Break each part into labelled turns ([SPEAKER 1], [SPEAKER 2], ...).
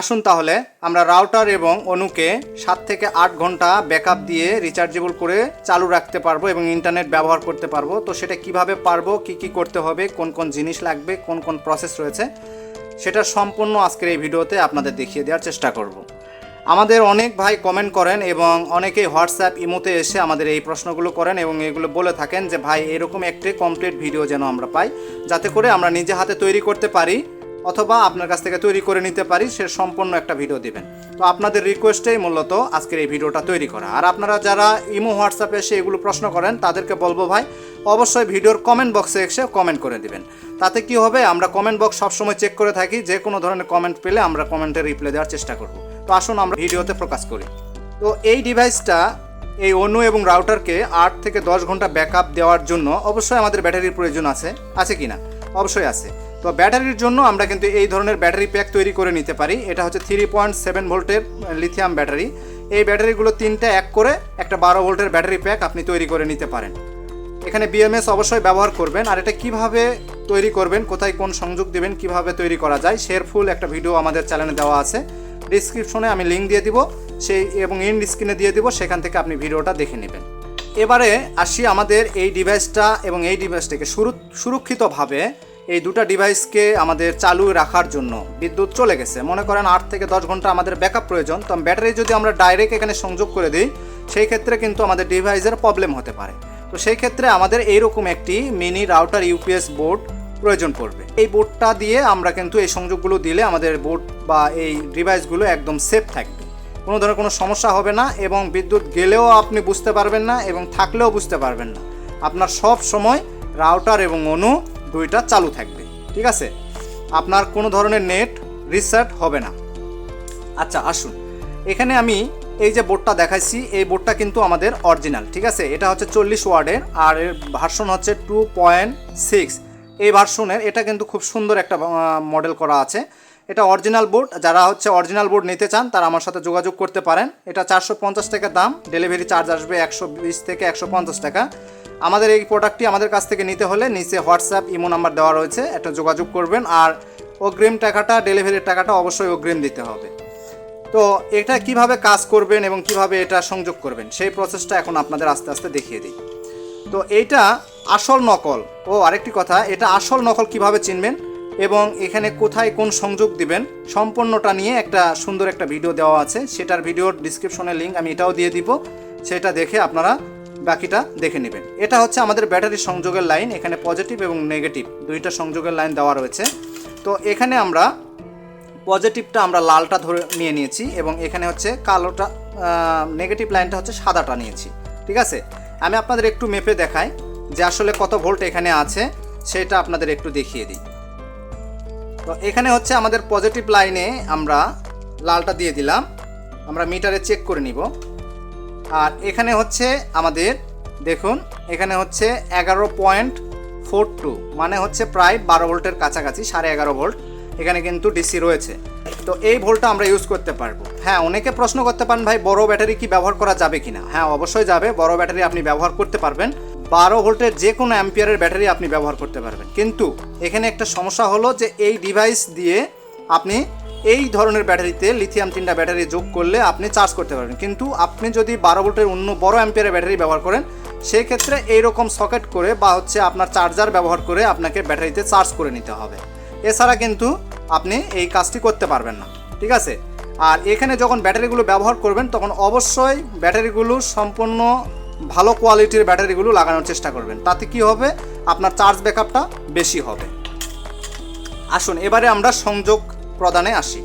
[SPEAKER 1] আসুন তাহলে, আমরা রাউটার এবং অনুকে সাত থেকে আট ঘণ্টা ব্যাকআপ দিয়ে রিচার্জেবল করে চালু রাখতে পারব এবং ইন্টারনেট ব্যবহার করতে পারব। তো সেটা কীভাবে পারব, কি কি করতে হবে, কোন কোন জিনিস লাগবে, কোন কোন প্রসেস রয়েছে, সেটা সম্পূর্ণ আজকের এই ভিডিওতে আপনাদের দেখিয়ে দেওয়ার চেষ্টা করব। আমাদের অনেক ভাই কমেন্ট করেন এবং অনেকেই হোয়াটসঅ্যাপ ইমোতে এসে আমাদের এই প্রশ্নগুলো করেন এবং এগুলো বলে থাকেন যে, ভাই, এরকম একটি কমপ্লিট ভিডিও যেন আমরা পাই, যাতে করে আমরা নিজে হাতে তৈরি করতে পারি। অথবা আপনার কাছ থেকে তৈরি করে নিতে পারি, সে সম্পূর্ণ একটা ভিডিও দিবেন। তো আপনাদের রিকোয়েস্টেই মূলত আজকের এই ভিডিওটা তৈরি করা। আর আপনারা যারা ইমো, হোয়াটসঅ্যাপে এসে এগুলো প্রশ্ন করেন, তাদেরকে বলব ভাই, অবশ্যই ভিডিওর কমেন্ট বক্সে এসে কমেন্ট করে দিবেন। তাতে কি হবে, আমরা কমেন্ট বক্স সবসময় চেক করে থাকি, যে কোনো ধরনের কমেন্ট পেলে আমরা কমেন্টে রিপ্লাই দেওয়ার চেষ্টা করব। তো আসুন আমরা ভিডিওতে প্রকাশ করি। তো এই ডিভাইসটা এই অনু এবং রাউটারকে আট থেকে দশ ঘণ্টা ব্যাকআপ দেওয়ার জন্য অবশ্যই আমাদের ব্যাটারির প্রয়োজন আছে। আছে কি না? অবশ্যই আছে। তো ব্যাটারির জন্য আমরা কিন্তু এই ধরনের ব্যাটারি প্যাক তৈরি করে নিতে পারি। এটা হচ্ছে থ্রি পয়েন্ট সেভেন ভোল্টের লিথিয়াম ব্যাটারি। এই ব্যাটারিগুলো তিনটা এক করে একটা বারো ভোল্টের ব্যাটারি প্যাক আপনি তৈরি করে নিতে পারেন। এখানে বিএমএস অবশ্যই ব্যবহার করবেন। আর এটা কীভাবে তৈরি করবেন, কোথায় কোন সংযোগ দেবেন, কীভাবে তৈরি করা যায় শের ফুল একটা ভিডিও আমাদের চ্যানেলে দেওয়া আছে। ডিসক্রিপশনে আমি লিঙ্ক দিয়ে দিব, সেই এবং ইন স্ক্রিনে দিয়ে দিব, সেখান থেকে আপনি ভিডিওটা দেখে নেবেন। এবারে আসি আমাদের এই ডিভাইসটা এবং এই ডিভাইসটাকে সুরু সুরক্ষিতভাবে এই দুটো ডিভাইসকে আমাদের চালু রাখার জন্য বিদ্যুৎ চলে গেছে। মনে করেন আট থেকে দশ ঘণ্টা আমাদের ব্যাকআপ প্রয়োজন, তো ব্যাটারি যদি আমরা ডাইরেক্ট এখানে সংযোগ করে দিই, সেই ক্ষেত্রে কিন্তু আমাদের ডিভাইসের প্রবলেম হতে পারে। তো সেই ক্ষেত্রে আমাদের এইরকম একটি মিনি রাউটার ইউপিএস বোর্ড প্রয়োজন পড়বে। এই বোর্ডটা দিয়ে আমরা কিন্তু এই সংযোগগুলো দিলে আমাদের বোর্ড বা এই ডিভাইসগুলো একদম সেফ থাকবে। কোনো ধরনের কোনো সমস্যা হবে না এবং বিদ্যুৎ গেলেও আপনি বুঝতে পারবেন না এবং থাকলেও বুঝতে পারবেন না। আপনার সব সময় রাউটার এবং অনু দুইটা চালু থাকবে, ঠিক আছে? আপনার কোনো ধরনের নেট রিসার্ট হবে না। আচ্ছা আসুন। এখানে আমি এই যে বোর্ডটা দেখাইছি, এই বোর্ডটা কিন্তু আমাদের অরিজিনাল, ঠিক আছে? এটা হচ্ছে চল্লিশ ওয়ার্ডের, আর এর ভার্সন হচ্ছে টু পয়েন্ট সিক্স। এই ভার্সনের, এটা কিন্তু খুব সুন্দর একটা মডেল করা আছে। এটা অরিজিনাল বোর্ড যারা হচ্ছে অরিজিনাল বোর্ড নিতে চান, তারা আমার সাথে যোগাযোগ করতে পারেন। এটা চারশো পঞ্চাশ টাকা দাম। ডেলিভারি চার্জ আসবে একশো বিশ থেকে একশো পঞ্চাশ টাকা। আমাদের এই প্রোডাক্টটি আমাদের কাছ থেকে নিতে হলে নিচে হোয়াটসঅ্যাপ ইমো নাম্বার দেওয়া রয়েছে। একটা যোগাযোগ করবেন। আর অগ্রিম টাকাটা ডেলিভারির টাকাটা অবশ্যই অগ্রিম দিতে হবে। তো এটা কীভাবে কাজ করবেন এবং কীভাবে এটা সংযোগ করবেন, সেই প্রসেসটা এখন আপনাদের আস্তে আস্তে দেখিয়ে দিই। তো এইটা আসল নকল। ও, আরেকটি কথা। এটা আসল নকল কীভাবে চিনবেন? এবং এখানে কোথায় কোন সংযোগ দিবেন, সম্পূর্ণটা নিয়ে একটা সুন্দর একটা ভিডিও দেওয়া আছে। সেটার ভিডিওর ডিসক্রিপশনে লিঙ্ক আমি এটাও দিয়ে দিব। সেটা দেখে আপনারা বাকিটা দেখে নেবেন। এটা হচ্ছে আমাদের ব্যাটারি সংযোগের লাইন, এখানে পজিটিভ এবং নেগেটিভ দুইটা সংযোগের লাইন দেওয়া রয়েছে। তো এখানে আমরা পজিটিভটা আমরা লালটা ধরে নিয়ে নিয়েছি এবং এখানে হচ্ছে কালোটা নেগেটিভ লাইনটা হচ্ছে সাদাটা নিয়েছি। ঠিক আছে? আমি আপনাদের একটু মেপে দেখাই যে আসলে কত ভোল্ট এখানে আছে, সেটা আপনাদের একটু দেখিয়ে দিই। তো এখানে হচ্ছে আমাদের পজিটিভ লাইনে আমরা লালটা দিয়ে দিলাম। আমরা মিটারে চেক করে নিব। আর এখানে হচ্ছে আমাদের, দেখুন, এখানে হচ্ছে এগারো পয়েন্ট ফোর টু মানে হচ্ছে প্রায় বারো ভোল্টের কাছাকাছি, সাড়ে এগারো ভোল্ট। এখানে কিন্তু ডিসি রয়েছে। তো এই ভোল্টটা আমরা ইউজ করতে পারব। হ্যাঁ অনেকে প্রশ্ন করতে পারেন, ভাই, বড় ব্যাটারি কি ব্যবহার করা যাবে কিনা? হ্যাঁ অবশ্যই যাবে। বড় ব্যাটারি আপনি ব্যবহার করতে পারবেন। বারো ভোল্টের যে কোনো অ্যাম্পিয়ারের ব্যাটারি আপনি ব্যবহার করতে পারবেন। কিন্তু এখানে একটা সমস্যা হলো যে এই ডিভাইস দিয়ে আপনি এই ধরনের ব্যাটারিতে লিথিয়াম তিনটা ব্যাটারি যোগ করলে আপনি চার্জ করতে পারবেন। কিন্তু আপনি যদি বারো ভোল্টের অন্য বড় অ্যাম্পিয়ারের ব্যাটারি ব্যবহার করেন সেই ক্ষেত্রে এইরকম সকেট করে বা হচ্ছে আপনার চার্জার ব্যবহার করে আপনাকে ব্যাটারিতে চার্জ করে নিতে হবে। এছাড়া কিন্তু আপনি এই কাজটি করতে পারবেন না, ঠিক আছে? আর এখানে যখন ব্যাটারিগুলো ব্যবহার করবেন, তখন অবশ্যই ব্যাটারিগুলো সম্পূর্ণ ভালো কোয়ালিটির ব্যাটারিগুলো লাগানোর চেষ্টা করবেন। তাতে কি হবে? আপনার চার্জ ব্যাকআপটা বেশি হবে। আসুন, এবারে আমরা সংযোগ প্রদানে আসি।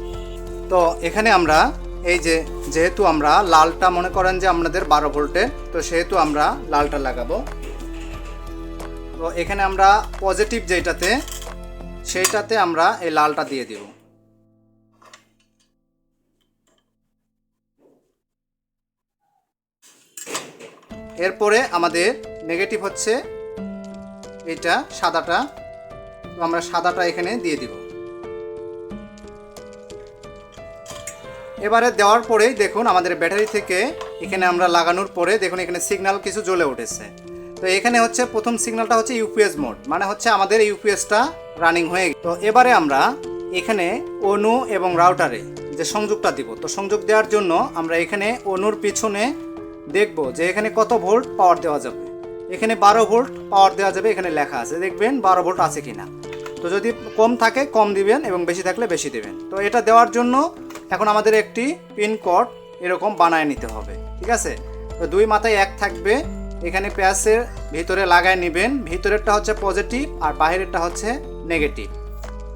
[SPEAKER 1] তো এখানে আমরা এই যে, যেহেতু আমরা লালটা মনে করেন যে আমাদের বারো ভোল্টের তো সেহেতু আমরা লালটা লাগাবো। তো এখানে আমরা পজিটিভ যেটাতে সেইটাতে আমরা এই লালটা দিয়ে দিব। এরপরে আমাদের নেগেটিভ হচ্ছে এটা সাদাটা। তো আমরা সাদাটা এখানে দিয়ে দিব। এবারে দেওয়ার পরেই দেখুন আমাদের ব্যাটারি থেকে এখানে আমরা লাগানোর পরে দেখুন এখানে সিগন্যাল কিছু জ্বলে উঠেছে। তো এখানে হচ্ছে প্রথম সিগন্যালটা হচ্ছে ইউপিএস মোড মানে হচ্ছে আমাদের ইউপিএসটা রানিং হয়ে তো এবারে আমরা এখানে অনু এবং রাউটারে যে সংযোগটা দিব, তো সংযোগ দেওয়ার জন্য আমরা এখানে অনুর পিছনে দেখব যে এখানে কত ভোল্ট পাওয়ার দেওয়া যাবে। এখানে বারো ভোল্ট পাওয়ার দেওয়া যাবে, এখানে লেখা আছে। দেখবেন বারো ভোল্ট আছে কিনা। তো যদি কম থাকে, কম দিবেন এবং বেশি থাকলে বেশি দেবেন। তো এটা দেওয়ার জন্য এখন আমাদের একটি পিন কোড এরকম বানায় নিতে হবে, ঠিক আছে? তো দুই মাথায় এক থাকবে। এখানে প্যাসের ভিতরে লাগায় নেবেন। ভিতরেরটা হচ্ছে পজিটিভ আর বাইরেরটা হচ্ছে নেগেটিভ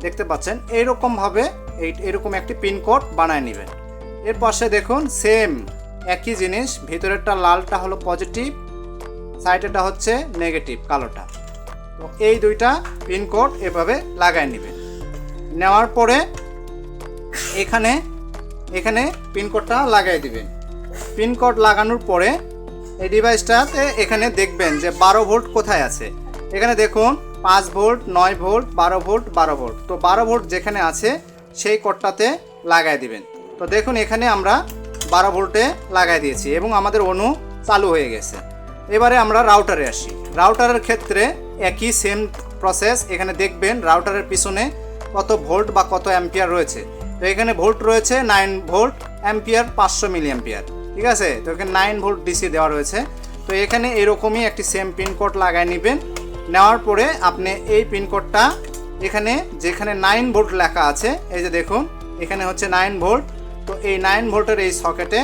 [SPEAKER 1] দেখতে পাচ্ছেন? এইরকমভাবে এই, এরকম একটি পিনকোড বানায় নেবেন। এর পাশে দেখুন সেম একই জিনিস, ভিতরেরটা লালটা হলো পজিটিভ সাইডেরটা হচ্ছে নেগেটিভ কালোটা। তো এই দুইটা পিনকোড এভাবে লাগায় নেবেন নেওয়ার পরে এখানে এখানে পিনকোডটা লাগাই দিবেন পিনকোড লাগানোর পরে এই ডিভাইসটাতে এখানে দেখবেন যে বারো ভোল্ট কোথায় আছে। এখানে দেখুন, পাঁচ ভোল্ট, নয় ভোল্ট, বারো ভোল্ট বারো ভোল্ট। তো বারো ভোল্ট যেখানে আছে, সেই কোডটাতে লাগাই দিবেন। তো দেখুন, এখানে আমরা বারো ভোল্টে লাগাই দিয়েছি এবং আমাদের অনু চালু হয়ে গেছে। এবারে আমরা রাউটারে আসি। রাউটারের ক্ষেত্রে একই সেম প্রসেস এখানে দেখবেন রাউটারের পিছনে কত ভোল্ট বা কত অ্যাম্পিয়ার রয়েছে। তো এখানে ভোল্ট রয়েছে নাইন ভোল্ট, অ্যাম্পিয়ার পাঁচশো মিলি অ্যাম্পিয়ার ঠিক আছে? তো এখানে নাইন ভোল্ট ডিসি দেওয়া রয়েছে। তো এখানে এরকমই একটি সেম পিনকোড লাগায় নেবেন। নেওয়ার পরে আপনি এই পিনকোডটা এখানে যেখানে নাইন ভোল্ট লেখা আছে, এই যে দেখুন, এখানে হচ্ছে নাইন ভোল্ট। তো এই নাইন ভোল্টের এই সকেটে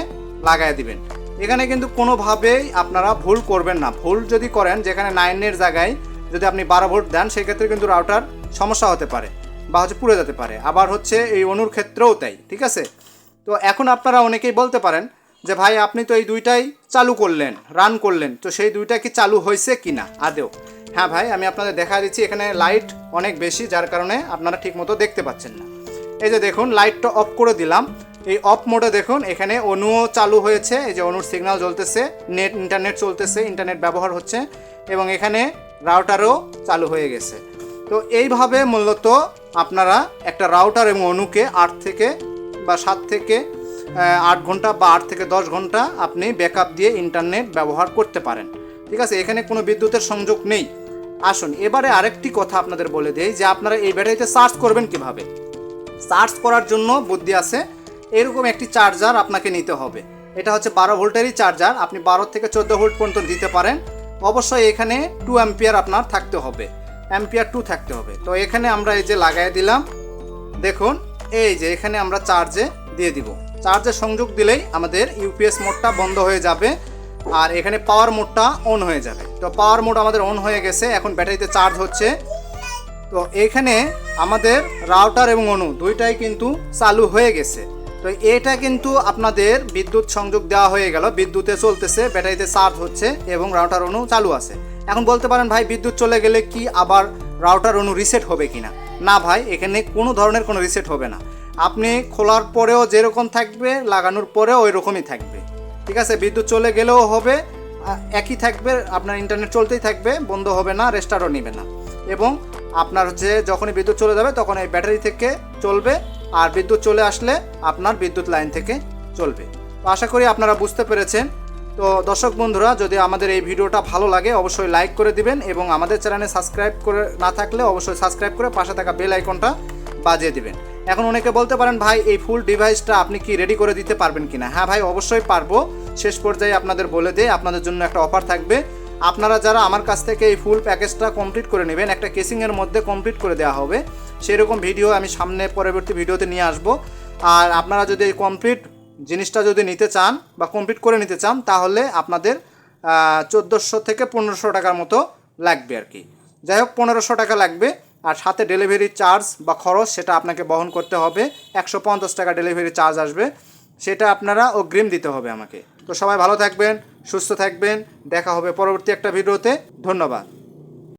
[SPEAKER 1] লাগায় দিবেন। এখানে কিন্তু কোনোভাবেই আপনারা ভুল করবেন না। ভুল যদি করেন, যেখানে নাইনের জায়গায় যদি আপনি বারো ভোল্ট দেন, সেক্ষেত্রে কিন্তু রাউটার সমস্যা হতে পারে বা হচ্ছে পুড়ে যেতে পারে। আবার হচ্ছে এই অনুর ক্ষেত্রেও তাই, ঠিক আছে? তো এখন আপনারা অনেকেই বলতে পারেন যে, ভাই, আপনি তো এই দুইটাই চালু করলেন রান করলেন, তো সেই দুইটা কি চালু হয়েছে কি না? আদেও। হ্যাঁ ভাই, আমি আপনাদের দেখা দিচ্ছি, এখানে লাইট অনেক বেশি, যার কারণে আপনারা ঠিকমতো দেখতে পাচ্ছেন না। এই যে দেখুন লাইটটা অফ করে দিলাম। এই অফ মোডে দেখুন, এখানে অনুও চালু হয়েছে, এই যে অনুর সিগন্যাল জ্বলতেছে, নেট, ইন্টারনেট চলতেছে, ইন্টারনেট ব্যবহার হচ্ছে, এবং এখানে রাউটারও চালু হয়ে গেছে। তো এইভাবে মূলত আপনারা একটা রাউটার এবং অনুকে আট থেকে বা সাত থেকে আট ঘণ্টা বা আট থেকে দশ ঘণ্টা আপনি ব্যাকআপ দিয়ে ইন্টারনেট ব্যবহার করতে পারেন। ঠিক আছে? এখানে কোনো বিদ্যুতের সংযোগ নেই। আসুন, এবারে আরেকটি কথা আপনাদের বলে দেই যে আপনারা এই ব্যাটারিতে চার্জ করবেন কীভাবে? চার্জ করার জন্য বুদ্ধি আছে এরকম একটি চার্জার আপনাকে নিতে হবে। এটা হচ্ছে বারো ভোল্টেরই চার্জার আপনি বারো থেকে চোদ্দ ভোল্ট পর্যন্ত দিতে পারেন। অবশ্যই এখানে টু অ্যাম্পিয়ার আপনার থাকতে হবে। অ্যাম্পিয়ার টু থাকতে হবে। তো এখানে আমরা এই যে লাগাই দিলাম, দেখুন, এই যে এখানে আমরা চার্জে দিয়ে দিব। চার্জে সংযোগ দিলেই আমাদের ইউপিএস মোডটা বন্ধ হয়ে যাবে আর এখানে পাওয়ার মোডটা অন হয়ে যাবে। তো পাওয়ার মোড আমাদের অন হয়ে গেছে, এখন ব্যাটারিতে চার্জ হচ্ছে। তো এখানে আমাদের রাউটার এবং অনু দুইটাই কিন্তু চালু হয়ে গেছে। তো এটা কিন্তু আপনাদের বিদ্যুৎ সংযোগ দেওয়া হয়ে গেল। বিদ্যুতে চলতেছে, ব্যাটারিতে চার্জ হচ্ছে এবং রাউটার অনু চালু আছে। এখন বলতে পারেন, ভাই, বিদ্যুৎ চলে গেলে কি আবার রাউটার অনু রিসেট হবে কিনা? না না ভাই, এখানে কোনো ধরনের কোনো রিসেট হবে না। আপনি খোলার পরেও যেরকম থাকবে, লাগানোর পরেও ওই রকমই থাকবে। ঠিক আছে, বিদ্যুৎ চলে গেলেও হবে একই থাকবে, আপনার ইন্টারনেট চলতেই থাকবে, বন্ধ হবে না রেস্টার্টও নেবে না। এবং আপনার হচ্ছে যখনই বিদ্যুৎ চলে যাবে, তখন এই ব্যাটারি থেকে চলবে আর বিদ্যুৎ চলে আসলে আপনার বিদ্যুৎ লাইন থেকে চলবে। তো আশা করি আপনারা বুঝতে পেরেছেন। তো দর্শক বন্ধুরা, যদি আমাদের এই ভিডিওটা ভালো লাগে, অবশ্যই লাইক করে দিবেন এবং আমাদের চ্যানেলে সাবস্ক্রাইব করে না থাকলে অবশ্যই সাবস্ক্রাইব করে পাশে থাকা বেল আইকনটা বাজিয়ে দিবেন। এখন অনেকে বলতে পারেন, ভাই, এই ফুল ডিভাইসটা আপনি কি রেডি করে দিতে পারবেন কিনা? হ্যাঁ ভাই, অবশ্যই পারব। শেষ পর্যায়ে আপনাদের বলে দেয় আপনাদের জন্য একটা অফার থাকবে। আপনারা যারা আমার কাছ থেকে এই ফুল প্যাকেজটা কমপ্লিট করে নেবেন, একটা কেসিংয়ের মধ্যে কমপ্লিট করে দেওয়া হবে। সেরকম ভিডিও আমি সামনে পরবর্তী ভিডিওতে নিয়ে আসব। আর আপনারা যদি কমপ্লিট জিনিসটা যদি নিতে চান বা কমপ্লিট করে নিতে চান, তাহলে আপনাদের চোদ্দোশো থেকে পনেরোশো টাকার মতো লাগবে আর কি। যাই হোক, পনেরোশো টাকা লাগবে। আর সাথে ডেলিভারি চার্জ বা খরচ, সেটা আপনাকে বহন করতে হবে। একশো পঞ্চাশ টাকা ডেলিভারি চার্জ আসবে। সেটা আপনারা অগ্রিম দিতে হবে আমাকে। তো সবাই ভালো থাকবেন, সুস্থ থাকবেন। দেখা হবে পরবর্তী একটা ভিডিওতে। ধন্যবাদ।